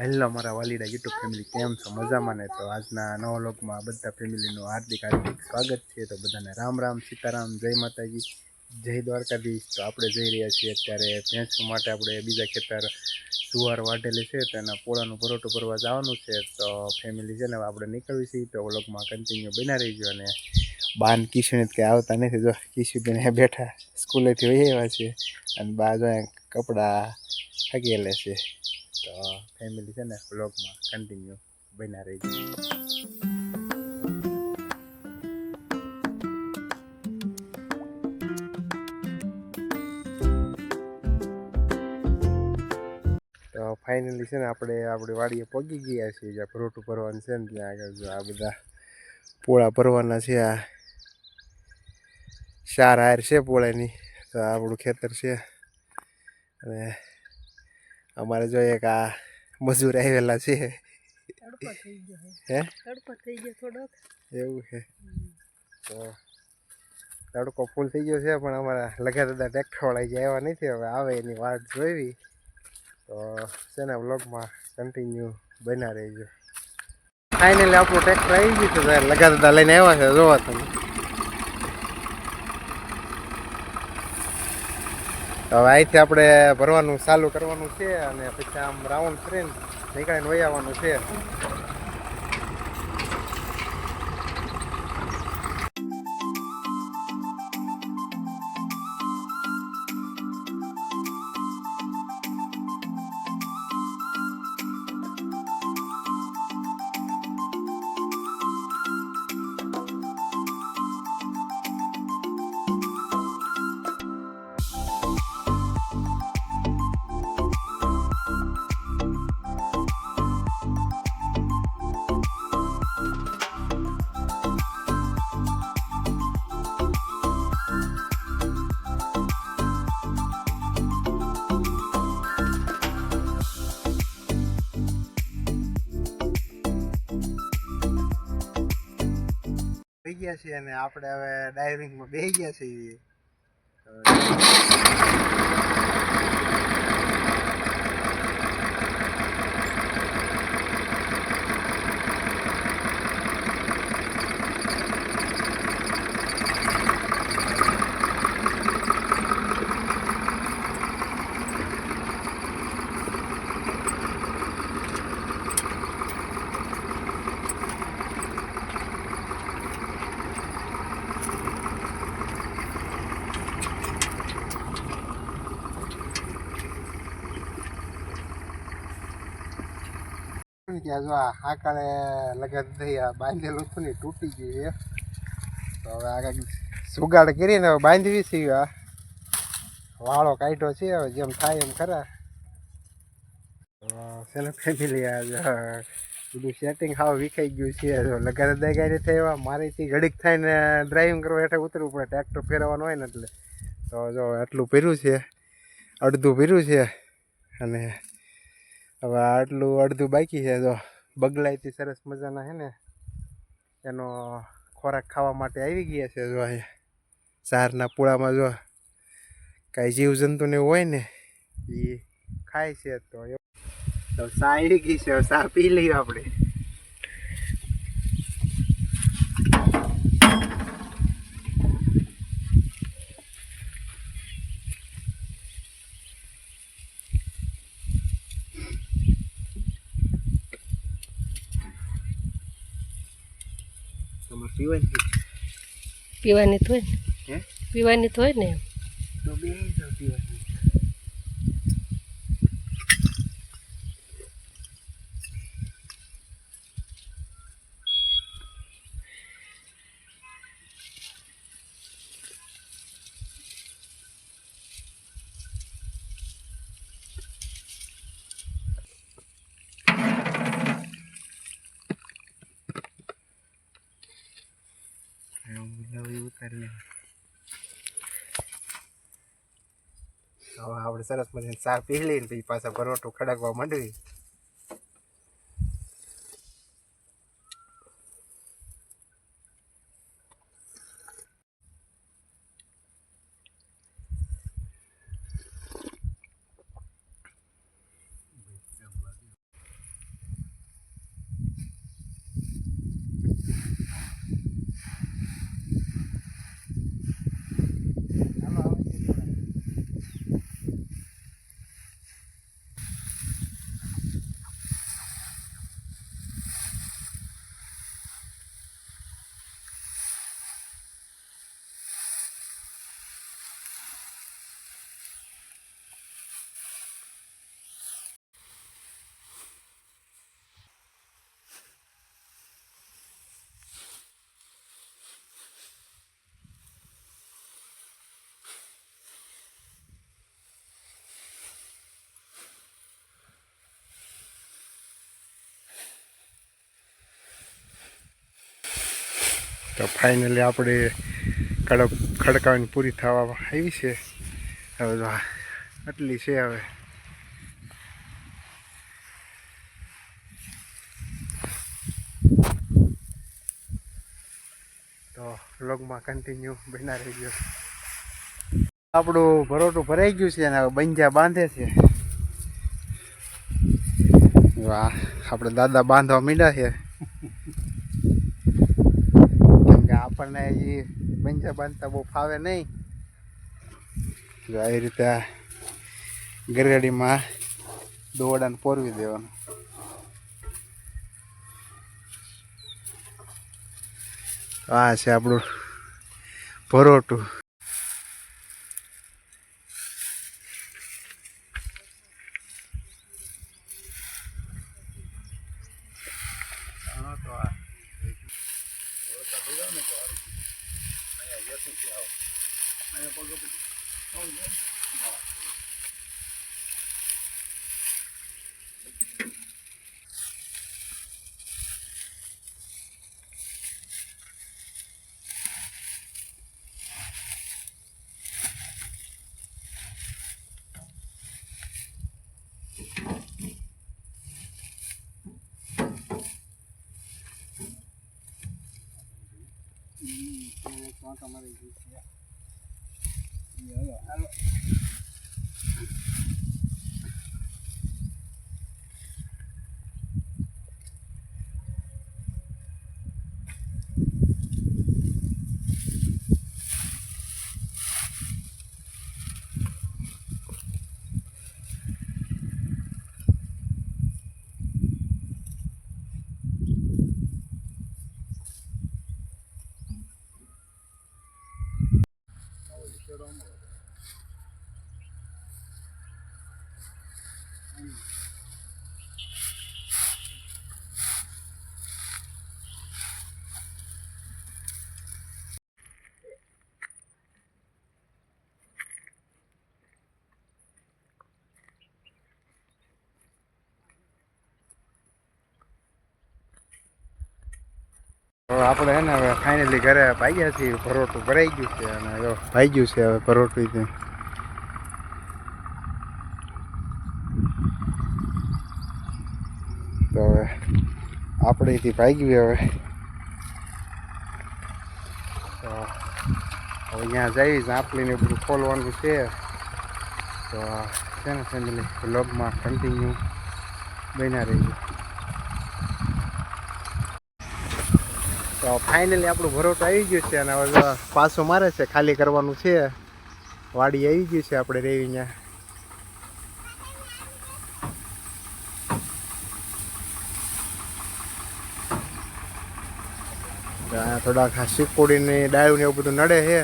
Hello મારા વાલીડા YouTube family કેમ છો? મજામાં ને? તો આજના નવા લોકમાં બધા ફેમિલીનું હાર્દિક હાર્દિક સ્વાગત છે. તો બધાને રામ રામ, સીતારામ, જય માતાજી, જય દ્વારકાધીશ. તો આપણે જઈ રહ્યા છીએ અત્યારે ભેંસો માટે આપણે બીજા ખેતર સુવાર વાટેલી છે તો એના પોળાનું પરોઠું ભરવા જવાનું છે. તો ફેમિલી છે ને આપણે નીકળવી છીએ. તો વ્લોગમાં કન્ટિન્યુ બના રહીજો અને બાન કિશોને કંઈ આવતા નથી. જો કિશુબેન બેઠા સ્કૂલેથી વહી આવ્યા છે અને બા જો કપડાં હગેલે છે. તો ફેમિલી છે ને વ્લોગમાં કન્ટિન્યુ બન્યા રહી તો ફાઇનલી છે ને, આપણે આપણી વાડીએ પગી ગયા છીએ. જ્યાં ફ્રૂટ ભરવાનું છે ને, ત્યાં આગળ જો આ બધા પોળા ભરવાના છે. આ ચાર હાર છે પોળાની. તો આપણું ખેતર છે. અને અમારે જોઈએ એક આ મજૂર આવેલા છે. હે. એવું છે તો તડકો ફૂલ થઈ ગયો છે પણ અમારા લગા દાદા ટેક્ટરવાળા જે આવ્યા નથી હવે આવે એની વાત જોઈવી. તો છે ને વ્લોગમાં કન્ટિન્યુ બના રહેજો. ફાઇનલી આપણું ટ્રેક્ટર આવી ગયું છે લગા દાદા લઈને આવ્યા છે જોવા તમે. હવે અહીંથી આપણે ભરવાનું ચાલુ કરવાનું છે અને પછી આમ રાઉન્ડ કરીને નીકળીને વહી આવવાનું છે. ગયા છીએ અને આપણે હવે ડાઇવિંગમાં બેસી ગયા છીએ. ત્યાં જો આ થઈ, આ બાંધેલું તૂટી ગયું છે. તો હવે આગળ સુગાડ કરીને હવે બાંધવી છે વાળો કાઢ્યો છે, હવે જેમ થાય એમ ખરા. ને ફેમિલી, આ બધું સેટિંગ હાવ વિખાઈ ગયું છે લગાડ દગાઈ નથી આવ્યા મારેથી ઘડીક થઈને ડ્રાઇવિંગ કરવા હેઠળ ઉતરવું પડે ટ્રેક્ટર ફેરવવાનું હોય ને એટલે. તો જો આટલું પહેર્યું છે, અડધું પહેર્યું છે, અને હવે આટલું અડધું બાકી છે. જો બગલાયથી સરસ મજાના છે ને, એનો ખોરાક ખાવા માટે આવી ગયા છે જો અહીંયા. સારના પૂળામાં જો કાંઈ જીવજંતુને હોય ને એ ખાય છે તો તો સા આવી ગઈ છે. સા પી લઈએ આપણે. તમારે પીવાની પીવાની તો હોય ને? પીવાની તો હોય ને તો બે પીવાની. લે હવે આપણે સરસ મજાની ચા પી લઈને પછી પાછા ભરવટો ખડકવા માંડવી. તો ફાઇનલી આપણે કડક ખડકાવાની પૂરી થવા આવી છે. હવે જો આટલી છે હવે. તો વ્લોગમાં કન્ટિન્યુ બના રહી ગયો આપણું ભરોટું ભરાઈ ગયું છે અને હવે બંજા બાંધે છે. વાહ, આપણે દાદા બાંધવા મીડા છે. આપણને એ બંજા બાંધતા બહુ ફાવે નહીં. જો આવી રીતે આ ગરગાડીમાં દોડાને પોરવી દેવાનું. આ છે આપણું 哎呀，包哥不，包哥。ભરોટું તો આપણે હે ને હવે ફાઇનલી ઘરે ભાગ્યા છીએ, પરોઠું ભરાઈ ગયું છે અને જો ભાઈ ગયું છે હવે પરોઠું ઈ તે. હવે આપણે ભાઈ ભાગી હવે. તો હવે ત્યાં જઈ ઝાંપલીને બધું ખોલવાનું છે. તો છે ને ફેમિલી બ્લોગમાં કન્ટિન્યુ બન્યા રહીએ. તો ફાઇનલી આપણું ભરોટો આવી ગયું છે અને હવે પાછો મારે છે, ખાલી કરવાનું છે. વાડી આવી ગયું છે આપણે રેવી ત્યાં તો આ થોડાક આ ડાયું ને એવું બધું નડે છે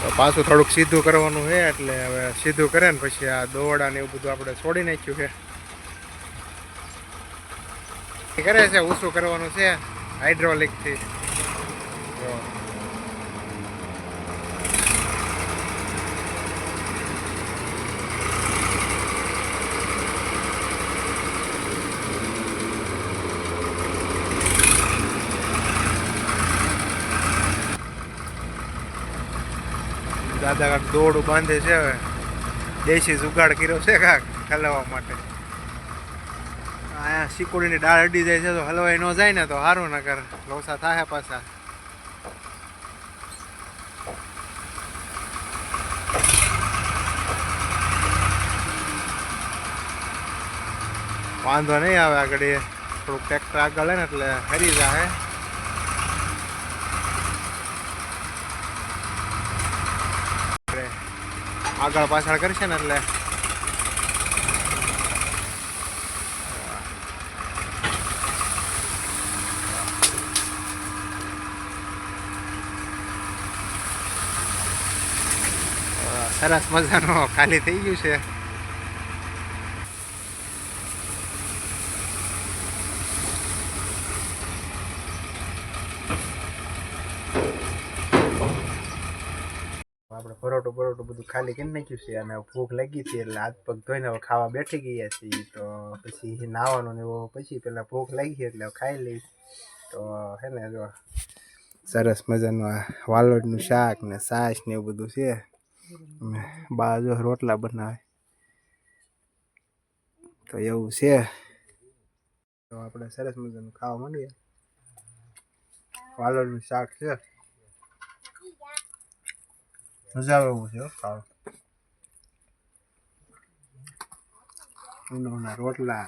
તો પાછું થોડુંક સીધું કરવાનું છે, એટલે હવે સીધું કરે ને પછી આ દોવડા ને એવું બધું આપણે છોડી નાખ્યું છે. કરે છે ઊંચું કરવાનું છે હાઇડ્રોલિકથી જો દાદા કાંક દોડ બાંધે છે હવે. દેશી જુગાડ કર્યો છે કાંક હલાવવા માટે. અહીંયા સિકોડીની ડાળ અડી જાય છે, તો હલવાઈ ન જાય ને તો સારું ન કર લોસા થાય પાછા. વાંધો નહીં આવે આગળ થોડુંક ટ્રેક્ટર આગળ હે ને એટલે હરી જાય આપણે આગળ પાછળ કરશે ને એટલે. સરસ મજાનો ખાલી થઈ ગયું છે આપણે પરોટો પરોટો બધું ખાલી કરી નાખ્યું છે અને ભૂખ લાગી છે એટલે હાથ પગ ધોઈને હવે ખાવા બેઠી ગયા છીએ. તો પછી નાવાનું ને પછી પેલા ભૂખ લાગી છે એટલે ખાઈ લઈ તો હે ને જો સરસ મજાનું આ વાલોડનું શાક ને છાશ ને એવું બધું છે. બા જો રોટલા બનાવે. તો એવું છે. તો આપણે સરસ મજાનું ખાવા માંડીએ. વાલોડનું શાક છે. મજા આવે એવું છે ખાવા ઊંડોના રોટલા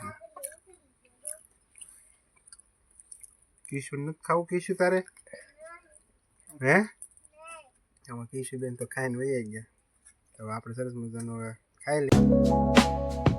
કીશું નથી ખાવું કીશું તારે હે એમાં કીશું બેન તો ખાઈને વહી ગયા તો આપણે સરસ મજાનું ખાઈ લઈએ